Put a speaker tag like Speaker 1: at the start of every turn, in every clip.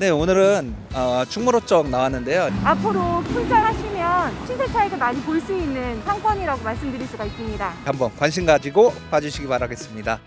Speaker 1: 네, 오늘은 어, 충무로 쪽 나왔는데요.
Speaker 2: 앞으로 출장하시면 시세 차익을 많이 볼 수 있는 상권이라고 말씀드릴 수가 있습니다.
Speaker 1: 한번 관심 가지고 봐주시기 바라겠습니다.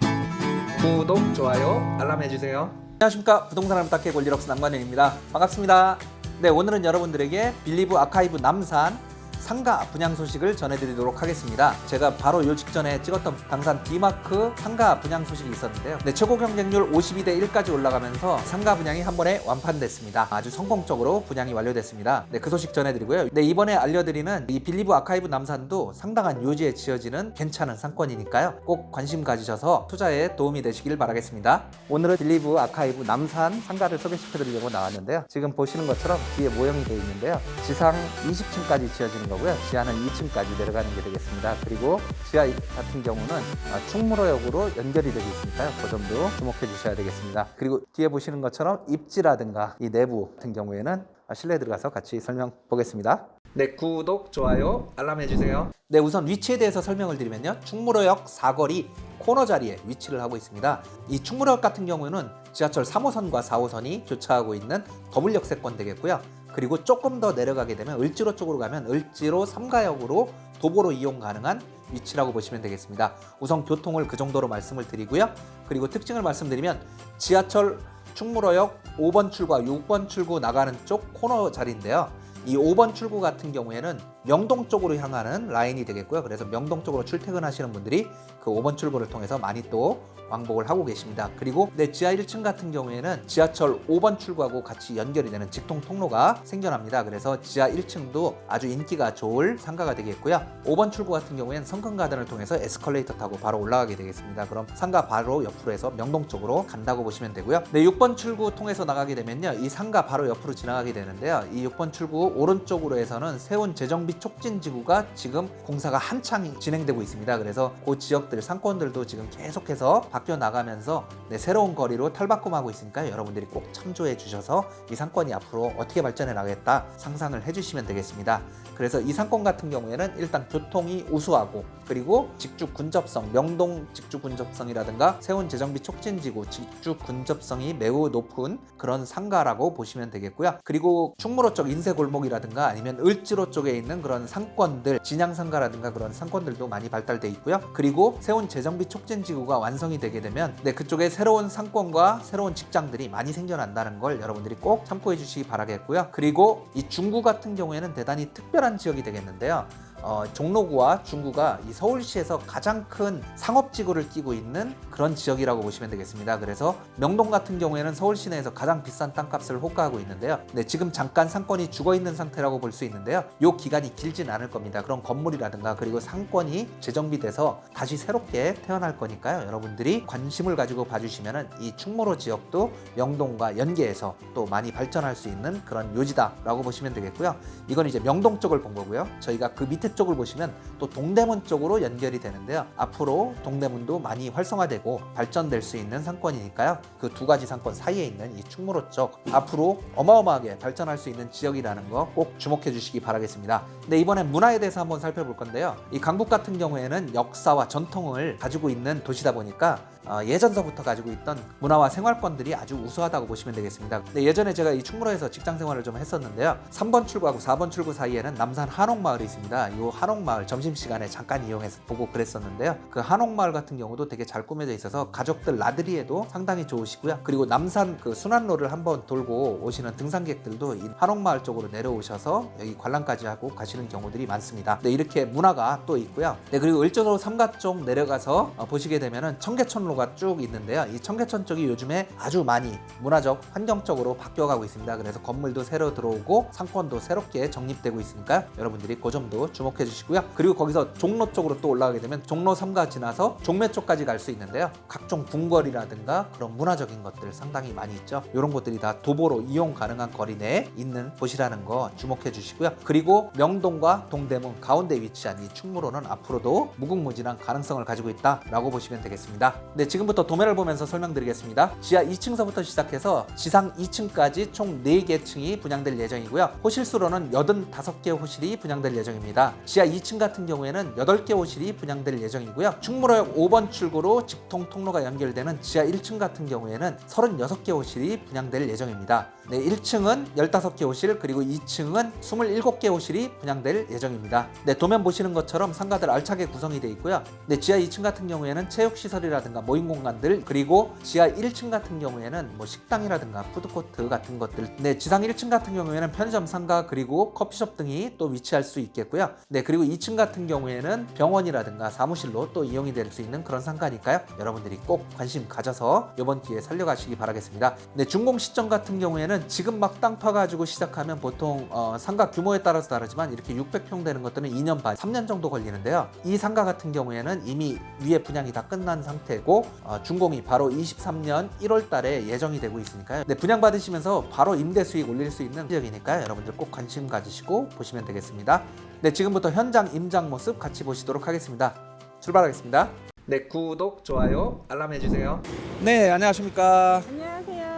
Speaker 1: 구독, 좋아요, 알람 해주세요. 안녕하십니까 부동산 알부탁해 권리럭스 남관현입니다. 반갑습니다. 네, 오늘은 여러분들에게 빌리브 아카이브 남산 상가 분양 소식을 전해드리도록 하겠습니다. 제가 바로 요 직전에 찍었던 당산 D마크 상가 분양 소식이 있었는데요. 네, 최고 경쟁률 52대 1까지 올라가면서 상가 분양이 한 번에 완판됐습니다. 아주 성공적으로 분양이 완료됐습니다. 네, 그 소식 전해드리고요. 네, 이번에 알려드리는 이 빌리브 아카이브 남산도 상당한 요지에 지어지는 괜찮은 상권이니까요. 꼭 관심 가지셔서 투자에 도움이 되시길 바라겠습니다. 오늘은 빌리브 아카이브 남산 상가를 소개시켜드리려고 나왔는데요. 지금 보시는 것처럼 뒤에 모형이 되어 있는데요. 지상 20층까지 지어지는 거고요. 지하는 2층까지 내려가는 게 되겠습니다. 그리고 지하 같은 경우는 아, 충무로역으로 연결이 되어 있으니까요. 그 점도 주목해 주셔야 되겠습니다. 그리고 뒤에 보시는 것처럼 입지라든가 이 내부 같은 경우에는 아, 실내에 들어가서 같이 설명 보겠습니다. 네, 구독, 좋아요, 알람 해 주세요. 네, 우선 위치에 대해서 설명을 드리면요. 충무로역 사거리 코너 자리에 위치를 하고 있습니다. 이 충무로역 같은 경우는 지하철 3호선과 4호선이 교차하고 있는 더블 역세권 되겠고요. 그리고 조금 더 내려가게 되면 을지로 쪽으로 가면 을지로 3가역으로 도보로 이용 가능한 위치라고 보시면 되겠습니다. 우선 교통을 그 정도로 말씀을 드리고요. 그리고 특징을 말씀드리면 지하철 충무로역 5번 출구와 6번 출구 나가는 쪽 코너 자리인데요. 이 5번 출구 같은 경우에는 명동 쪽으로 향하는 라인이 되겠고요. 그래서 명동 쪽으로 출퇴근하시는 분들이 그 5번 출구를 통해서 많이 또 왕복을 하고 계십니다. 그리고 내 지하 1층 같은 경우에는 지하철 5번 출구하고 같이 연결이 되는 직통 통로가 생겨납니다. 그래서 지하 1층도 아주 인기가 좋을 상가가 되겠고요. 5번 출구 같은 경우에는 성큰 가든을 통해서 에스컬레이터 타고 바로 올라가게 되겠습니다. 그럼 상가 바로 옆으로 해서 명동 쪽으로 간다고 보시면 되고요. 네, 6번 출구 통해서 나가게 되면요. 이 상가 바로 옆으로 지나가게 되는데요. 이 6번 출구 오른쪽으로 해서는 세운 재정비 촉진 지구가 지금 공사가 한창 진행되고 있습니다. 그래서 그 지역들 상권들도 지금 계속해서 바뀌어 나가면서 네, 새로운 거리로 탈바꿈하고 있으니까 여러분들이 꼭 참조해 주셔서 이 상권이 앞으로 어떻게 발전해 나겠다 상상을 해주시면 되겠습니다. 그래서 이 상권 같은 경우에는 일단 교통이 우수하고 그리고 직주 근접성, 명동 직주 근접성이라든가 세운 재정비 촉진지구 직주 근접성이 매우 높은 그런 상가라고 보시면 되겠고요. 그리고 충무로 쪽 인쇄 골목이라든가 아니면 을지로 쪽에 있는 그런 상권들, 진양 상가라든가 그런 상권들도 많이 발달돼 있고요. 그리고 세운 재정비 촉진지구가 완성이 되게 되면 네, 그쪽에 새로운 상권과 새로운 직장들이 많이 생겨난다는 걸 여러분들이 꼭 참고해 주시기 바라겠고요. 그리고 이 중구 같은 경우에는 대단히 특별 한 지역이 되겠는데요. 어, 종로구와 중구가 이 서울시에서 가장 큰 상업지구를 끼고 있는 그런 지역이라고 보시면 되겠습니다. 그래서 명동 같은 경우에는 서울 시 내에서 가장 비싼 땅값을 호가하고 있는데요. 네, 지금 잠깐 상권이 죽어 있는 상태라고 볼 수 있는데요. 요 기간이 길진 않을 겁니다. 그런 건물이라든가 그리고 상권이 재정비돼서 다시 새롭게 태어날 거니까요. 여러분들이 관심을 가지고 봐주시면은 이 충무로 지역도 명동과 연계해서 또 많이 발전할 수 있는 그런 요지다라고 보시면 되겠고요. 이건 이제 명동 쪽을 본 거고요. 저희가 그 밑에 쪽을 보시면 또 동대문 쪽으로 연결이 되는데요. 앞으로 동대문도 많이 활성화되고 발전될 수 있는 상권이니까요. 그 두 가지 상권 사이에 있는 이 충무로 쪽 앞으로 어마어마하게 발전할 수 있는 지역이라는 거 꼭 주목해 주시기 바라겠습니다. 네, 이번엔 문화에 대해서 한번 살펴볼 건데요. 이 강북 같은 경우에는 역사와 전통을 가지고 있는 도시다 보니까 어, 예전서부터 가지고 있던 문화와 생활권들이 아주 우수하다고 보시면 되겠습니다. 네, 예전에 제가 이 충무로에서 직장 생활을 좀 했었는데요. 3번 출구하고 4번 출구 사이에는 남산 한옥마을이 있습니다. 이 한옥마을 점심시간에 잠깐 이용해서 보고 그랬었는데요. 그 한옥마을 같은 경우도 되게 잘 꾸며져 있어서 가족들 나들이에도 상당히 좋으시고요. 그리고 남산 그 순환로를 한번 돌고 오시는 등산객들도 이 한옥마을 쪽으로 내려오셔서 여기 관람까지 하고 가시는 경우들이 많습니다. 네, 이렇게 문화가 또 있고요. 네, 그리고 을지로 삼가 쪽 내려가서 어, 보시게 되면은 청계천 로가 쭉 있는데요. 이 청계천 쪽이 요즘에 아주 많이 문화적, 환경적으로 바뀌어가고 있습니다. 그래서 건물도 새로 들어오고 상권도 새롭게 정립되고 있으니까 여러분들이 그 점도 주목해 주시고요. 그리고 거기서 종로 쪽으로 또 올라가게 되면 종로 3가 지나서 종묘 쪽까지 갈 수 있는데요. 각종 궁궐이라든가 그런 문화적인 것들 상당히 많이 있죠. 이런 것들이 다 도보로 이용 가능한 거리 내에 있는 곳이라는 거 주목해 주시고요. 그리고 명동과 동대문 가운데 위치한 이 충무로는 앞으로도 무궁무진한 가능성을 가지고 있다라고 보시면 되겠습니다. 네, 네, 지금부터 도면을 보면서 설명드리겠습니다. 지하 2층서부터 시작해서 지상 2층까지 총 4개 층이 분양될 예정이고요. 호실 수로는 85개 호실이 분양될 예정입니다. 지하 2층 같은 경우에는 8개 호실이 분양될 예정이고요. 충무로역 5번 출구로 직통 통로가 연결되는 지하 1층 같은 경우에는 36개 호실이 분양될 예정입니다. 네, 1층은 15개 호실 그리고 2층은 27개 호실이 분양될 예정입니다. 네, 도면 보시는 것처럼 상가들 알차게 구성이 되어 있고요. 네, 지하 2층 같은 경우에는 체육 시설이라든가 모임 공간들 그리고 지하 1층 같은 경우에는 뭐 식당이라든가 푸드코트 같은 것들. 네, 지상 1층 같은 경우에는 편의점 상가 그리고 커피숍 등이 또 위치할 수 있겠고요. 네, 그리고 2층 같은 경우에는 병원이라든가 사무실로 또 이용이 될 수 있는 그런 상가니까요. 여러분들이 꼭 관심 가져서 이번 기회에 살려가시기 바라겠습니다. 네, 준공 시점 같은 경우에는 지금 막 땅 파가지고 시작하면 보통 어, 상가 규모에 따라서 다르지만 이렇게 600평 되는 것들은 2년 반, 3년 정도 걸리는데요. 이 상가 같은 경우에는 이미 위에 분양이 다 끝난 상태고 어, 준공이 바로 23년 1월 달에 예정이 되고 있으니까요. 네, 분양 받으시면서 바로 임대 수익 올릴 수 있는 지역이니까요. 여러분들 꼭 관심 가지시고 보시면 되겠습니다. 네, 지금부터 현장 임장 모습 같이 보시도록 하겠습니다. 출발하겠습니다. 네, 구독, 좋아요, 알람 해주세요. 네, 안녕하십니까.
Speaker 2: 안녕하세요.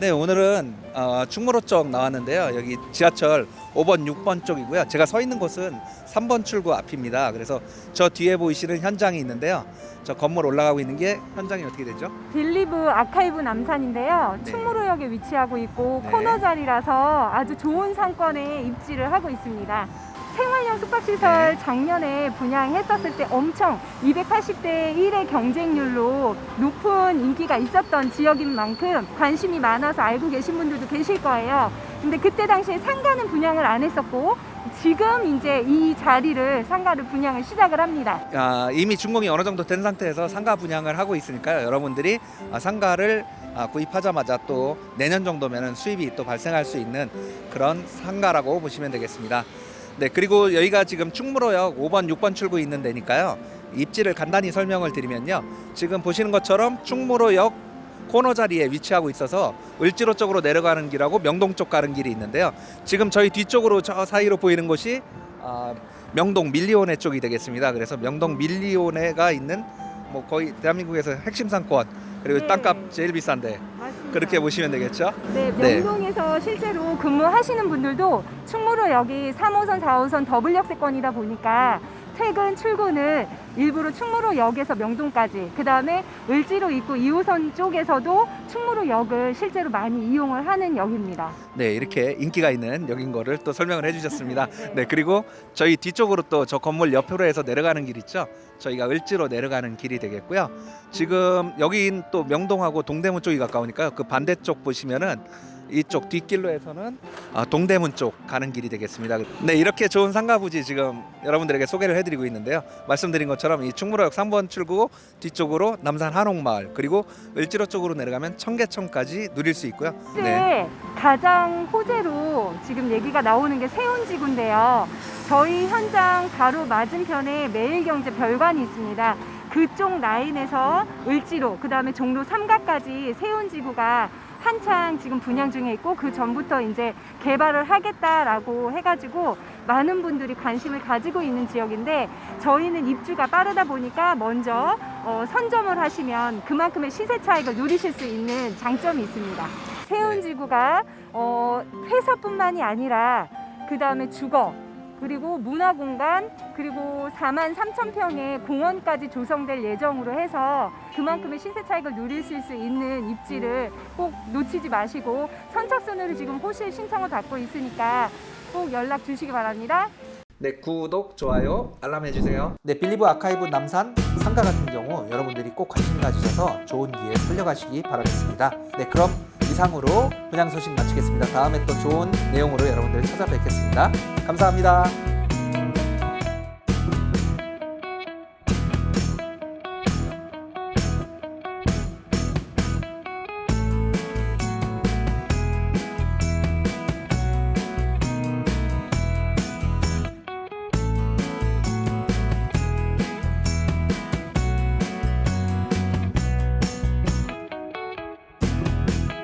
Speaker 1: 네, 오늘은 어, 충무로 쪽 나왔는데요. 여기 지하철 5번, 6번 쪽이고요. 제가 서 있는 곳은 3번 출구 앞입니다. 그래서 저 뒤에 보이시는 현장이 있는데요. 저 건물 올라가고 있는 게 현장이 어떻게 되죠?
Speaker 2: 빌리브 아카이브 남산인데요.
Speaker 1: 네.
Speaker 2: 충무로역에 위치하고 있고
Speaker 1: 네.
Speaker 2: 코너 자리라서 아주 좋은 상권에 입지를 하고 있습니다. 생활형 숙박시설
Speaker 1: 네.
Speaker 2: 작년에 분양했었을 때 엄청 280대 1의 경쟁률로 높은 인기가 있었던 지역인 만큼 관심이 많아서 알고 계신 분들도 계실 거예요. 근데 그때 당시에 상가는 분양을 안 했었고 지금 이제 이 자리를 상가를 분양을 시작을 합니다.
Speaker 1: 아, 이미 준공이 어느 정도 된 상태에서 상가 분양을 하고 있으니까요. 여러분들이 아, 상가를 아, 구입하자마자 또 내년 정도면은 수입이 또 발생할 수 있는 그런 상가라고 보시면 되겠습니다. 네, 그리고 여기가 지금 충무로역 5번, 6번 출구 있는 데니까요. 입지를 간단히 설명을 드리면요. 지금 보시는 것처럼 충무로역 코너 자리에 위치하고 있어서 을지로 쪽으로 내려가는 길하고 명동 쪽 가는 길이 있는데요. 지금 저희 뒤쪽으로 저 사이로 보이는 곳이 아, 명동 밀리오네 쪽이 되겠습니다. 그래서 명동 밀리오네가 있는 뭐 거의 대한민국에서 핵심 상권 그리고
Speaker 2: 네.
Speaker 1: 땅값 제일 비싼데. 그렇게 보시면 되겠죠.
Speaker 2: 네,
Speaker 1: 네.
Speaker 2: 명동에서 실제로 근무하시는 분들도 충무로역이 3호선, 4호선 더블 역세권이다 보니까 퇴근, 출근을 일부러 충무로역에서 명동까지, 그 다음에 을지로 입구 2호선 쪽에서도 충무로역을 실제로 많이 이용을 하는 역입니다.
Speaker 1: 네, 이렇게 인기가 있는 역인 거를 또 설명을 해주셨습니다. 네, 그리고 저희 뒤쪽으로 또 저 건물 옆으로 해서 내려가는 길 있죠. 저희가 을지로 내려가는 길이 되겠고요. 지금 여긴 또 명동하고 동대문 쪽이 가까우니까요. 그 반대쪽 보시면은 이쪽 뒷길로 해서는 아, 동대문 쪽 가는 길이 되겠습니다. 네, 이렇게 좋은 상가 부지 지금 여러분들에게 소개를 해드리고 있는데요. 말씀드린 것처럼 이 충무로역 3번 출구 뒤쪽으로 남산 한옥마을 그리고 을지로 쪽으로 내려가면 청계천까지 누릴 수 있고요.
Speaker 2: 실제 가장 호재로 지금 얘기가 나오는 게 세운지구인데요. 저희 현장 바로 맞은편에 매일경제 별관이 있습니다. 그쪽 라인에서 을지로, 그 다음에 종로 3가까지 세운지구가 한창 지금 분양 중에 있고 그 전부터 이제 개발을 하겠다라고 해가지고 많은 분들이 관심을 가지고 있는 지역인데 저희는 입주가 빠르다 보니까 먼저 어, 선점을 하시면 그만큼의 시세 차익을 누리실 수 있는 장점이 있습니다. 세운지구가 어, 회사뿐만이 아니라 그 다음에 주거 그리고 문화공간 그리고 4만 3천 평의 공원까지 조성될 예정으로 해서 그만큼의 시세 차익을 누리실 수 있는 입지를 꼭 놓치지 마시고 선착순으로 지금 호실 신청을 받고 있으니까 꼭 연락 주시기 바랍니다.
Speaker 1: 네, 구독, 좋아요, 알람 해주세요. 네, 빌리브 아카이브 남산 상가 같은 경우 여러분들이 꼭 관심 가지셔서 좋은 기회 살려가시기 바라겠습니다. 네, 그럼 이상으로 분양 소식 마치겠습니다. 다음에 또 좋은 내용으로 여러분들 찾아뵙겠습니다. 감사합니다.